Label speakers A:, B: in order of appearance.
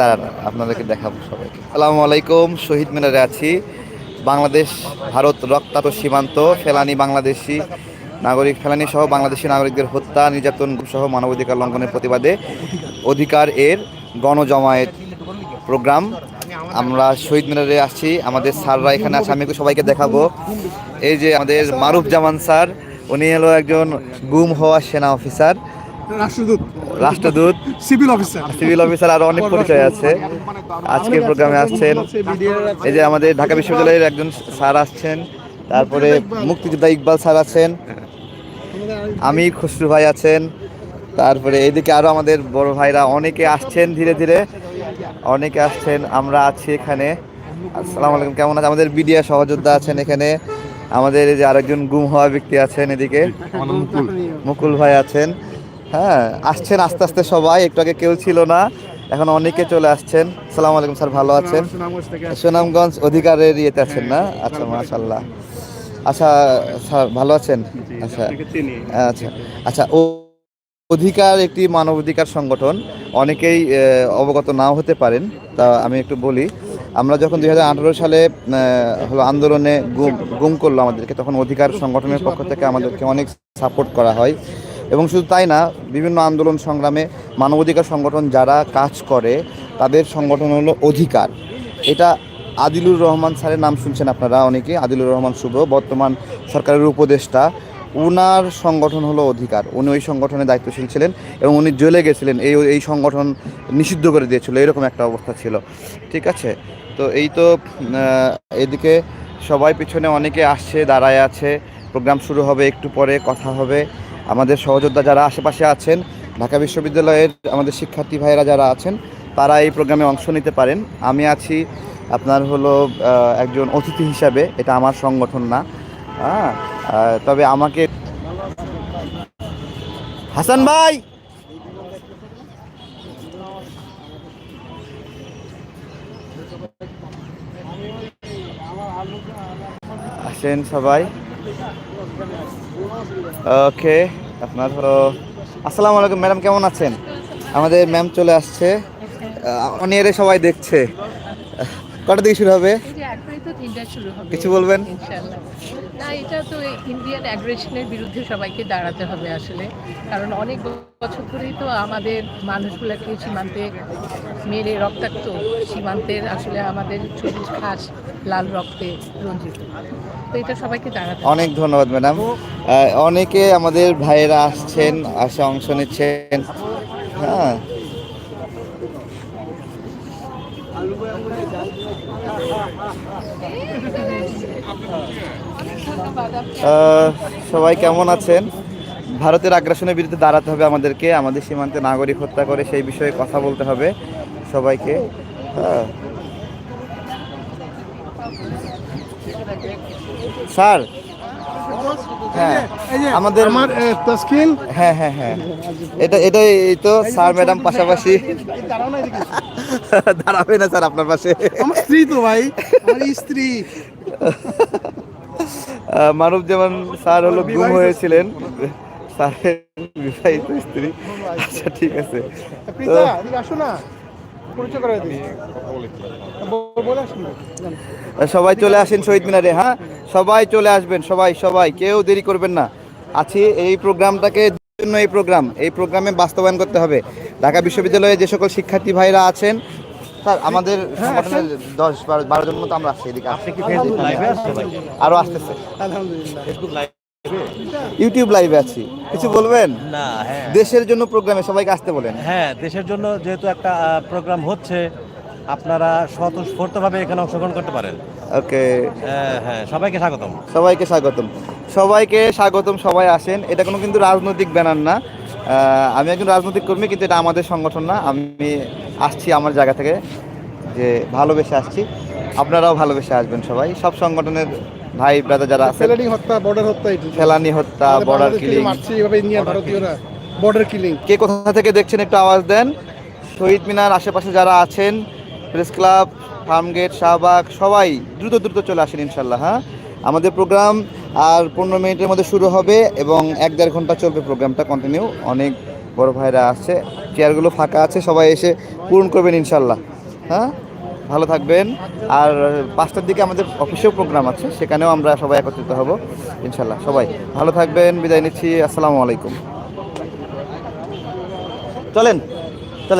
A: দাঁড়ান, আপনাদেরকে দেখাবো সবাইকে। আসসালামু আলাইকুম, শহীদ মিনারে আছি। বাংলাদেশ, ভারত রক্তাত সীমান্ত, ফেলানি বাংলাদেশি নাগরিক ফেলানি সহ বাংলাদেশি নাগরিকদের হত্যা, নির্যাতন সহ মানবাধিকার লঙ্ঘনের প্রতিবাদে অধিকার এর গণজমায়েত প্রোগ্রাম। আমরা শহীদ মিনারে আসছি, আমাদের স্যাররা এখানে আছে, আমি সবাইকে দেখাবো। এই যে আমাদের মারুফ জামান স্যার, উনি হলো একজন গুম হওয়া সেনা অফিসার।
B: রাষ্ট্রদূত।
A: রাষ্ট্রদূত
B: সিভিল অফিসার।
A: সিভিল অফিসার আরও অনেক পরিচয় আছে। আজকে প্রোগ্রামে আসছেন এই যে আমাদের ঢাকা বিশ্ববিদ্যালয়ের একজন স্যার আসছেন তারপরে মুক্তিযোদ্ধা ইকবাল স্যার আছেন আমি খুসরু ভাই আছেন তারপরে এইদিকে আরও আমাদের বড় ভাইরা অনেকে আসছেন ধীরে ধীরে। অনেকে আসছেন আমরা আছি এখানে। আসসালামু আলাইকুম কেমন আছে আমাদের বিডিয়া সহযোদ্ধা আছেন এখানে। আমাদের এই যে আরেকজন গুম হওয়া ব্যক্তি আছেন এদিকে। মুকুল ভাই আছেন। হ্যাঁ আসছেন আস্তে আস্তে সবাই, একটু আগে কেউ ছিল না, এখন অনেকে চলে আসছেন। সালাম আলাইকুম স্যার, ভালো আছেন? সুনামগঞ্জ অধিকারের ইয়েতে আছেন না? আচ্ছা মাশাল্লাহ আচ্ছা স্যার, ভালো আছেন? আচ্ছা আচ্ছা আচ্ছা ও অধিকার একটি মানবাধিকার সংগঠন, অনেকেই অবগত নাও হতে পারেন, তা আমি একটু বলি। আমরা যখন দুই হাজার আঠারো সালে হলো আন্দোলনে গুম গুম করল আমাদেরকে, তখন অধিকার সংগঠনের পক্ষ থেকে আমাদেরকে অনেক সাপোর্ট করা হয়। এবং শুধু তাই না, বিভিন্ন আন্দোলন সংগ্রামে মানবাধিকার সংগঠন যারা কাজ করে, তাদের সংগঠন হলো অধিকার। এটা আদিলুর রহমান স্যারের নাম শুনছেন আপনারা অনেকে, আদিলুর রহমান শুভ বর্তমান সরকারের উপদেষ্টা। উনার সংগঠন হলো অধিকার। উনি ওই সংগঠনে দায়িত্বশীল ছিলেন এবং উনি জ্বলে গেছিলেন। এই এই সংগঠন নিষিদ্ধ করে দিয়েছিল। এরকম একটা অবস্থা ছিল। ঠিক আছে? তো এই তো এদিকে সবাই পিছনে অনেকে আসছে, দাঁড়ায় আছে। প্রোগ্রাম শুরু হবে, একটু পরে কথা হবে। আমাদের সহযোদ্ধা যারা আশেপাশে আছেন, ঢাকা বিশ্ববিদ্যালয়ের আমাদের শিক্ষার্থী ভাইয়েরা যারা আছেন, তারা এই প্রোগ্রামে অংশ নিতে পারেন। আমি আছি আপনার হলো একজন অতিথি হিসাবে, এটা আমার সংগঠন না। হ্যাঁ তবে আমাকে হাসান ভাই! আসেন সবাই। ওকে আপনার হলো আসসালামু আলাইকুম, ম্যাডাম কেমন আছেন? আমাদের ম্যাম চলে আসছে। অনিয়ারে সবাই দেখছে। কটা দিকে শুরু হবে?
C: তিনটা শুরু হবে।
A: কিছু বলবেন?
C: ইনশাআল্লাহ। না এটা তো ইন্ডিয়ান অ্যাগ্রেশনের বিরুদ্ধে সবাইকে দাঁড়াতে হবে আসলে। কারণ অনেক বছর ধরেই তো আমাদের মানুষগুলোকে সীমান্তে মেরে রক্তাক্ত সীমান্তের আসলে আমাদের সবুজ ঘাস লাল রক্তে রঞ্জিত। তো এটা সবাইকে দাঁড়াতে
A: অনেক ধন্যবাদ ম্যাডাম। অনেকে আমাদের ভাইয়েরা আসছেন আসে অংশ নিচ্ছেন। হ্যাঁ সবাই কেমন আছেন? ভারতের আগ্রাসনের বিরুদ্ধে দাঁড়াতে হবে আমাদেরকে আমাদের সীমান্তে নাগরিক হত্যা করে সেই বিষয়ে কথা বলতে হবে সবাইকে। স্যার হ্যাঁ আমাদের
B: আমার
A: হ্যাঁ হ্যাঁ হ্যাঁ। এটা এটা এই তো স্যার ম্যাডাম পাশাপাশি। দাঁড়াবে না স্যার আপনার পাশে।
B: আমার স্ত্রী তো ভাই আমার স্ত্রী।
A: মানব যেমন স্যার হলো গুম হয়েছিলেন। স্যারের বিবাহিত স্ত্রী। আচ্ছা ঠিক আছে। সবাই চলে আসেন শহীদ মিনারে হ্যাঁ? সবাই চলে আসবেন সবাই সবাই। কেউ দেরি করবেন না। আছি এই প্রোগ্রামটাকে জন্য এই প্রোগ্রাম। এই প্রোগ্রামে বাস্তবায়ন করতে হবে। ঢাকা বিশ্ববিদ্যালয়ে যে সকল শিক্ষার্থী ভাইরা আছেন স্যার আমাদের সংগঠনের দশ বারো বারো জন মতো আমরা আসছি এদিকে আপনি কি আরও আসতেছে।
B: আলহামদুলিল্লাহ।
A: ইউটিউব লাইভে আছি। কিছু বলবেন?
D: না হ্যাঁ।
A: দেশের জন্য প্রোগ্রামে সবাইকে আসতে বলেন।
D: হ্যাঁ দেশের জন্য যেহেতু একটা প্রোগ্রাম হচ্ছে আপনারা স্বতঃস্ফূর্তভাবে এখানে অংশগ্রহণ করতে পারেন।
A: ওকে।
D: হ্যাঁ হ্যাঁ সবাইকে স্বাগতম।
A: সবাইকে স্বাগতম। সবাইকে স্বাগতম সবাই আসেন। এটা কোনো কিন্তু রাজনৈতিক ব্যানার না। আমি একজন রাজনৈতিক কর্মী কিন্তু এটা আমাদের সংগঠন না। আমি আসছি আমার জায়গা থেকে যে ভালোবেসে আসছি। আপনারাও ভালোবেসে আসবেন সবাই। সব সংগঠনের ভাই ব্রাদার যারা আছেন
B: ফেলানি হত্যা বর্ডার হত্যা
A: ফেলানি হত্যা বর্ডার কিলিং
B: মারছে এভাবে ইন্ডিয়ান ভারতীয়রা বর্ডার কিলিং
A: কে কোথা থেকে দেখছেন একটু আওয়াজ দেন। শহীদ মিনার আশেপাশে যারা আছেন প্রেস ক্লাব ফার্মগেট শাহবাগ সবাই দ্রুত দ্রুত চলে আসেন ইনশাল্লাহ হ্যাঁ? আমাদের প্রোগ্রাম আর পনেরো মিনিটের মধ্যে শুরু হবে এবং এক দেড় ঘণ্টা চলবে প্রোগ্রামটা কন্টিনিউ অনেক বড় ভাইরা আসছে চেয়ারগুলো ফাঁকা আছে সবাই এসে পূরণ করবেন ইনশাল্লাহ। হ্যাঁ? ভালো থাকবেন। আর পাঁচটার দিকে আমাদের অফিসেও প্রোগ্রাম আছে, সেখানেও আমরা সবাই একত্রিত হব ইনশাল্লাহ। সবাই ভালো থাকবেন, বিদায় নিচ্ছি। আসসালামু আলাইকুম। চলেন।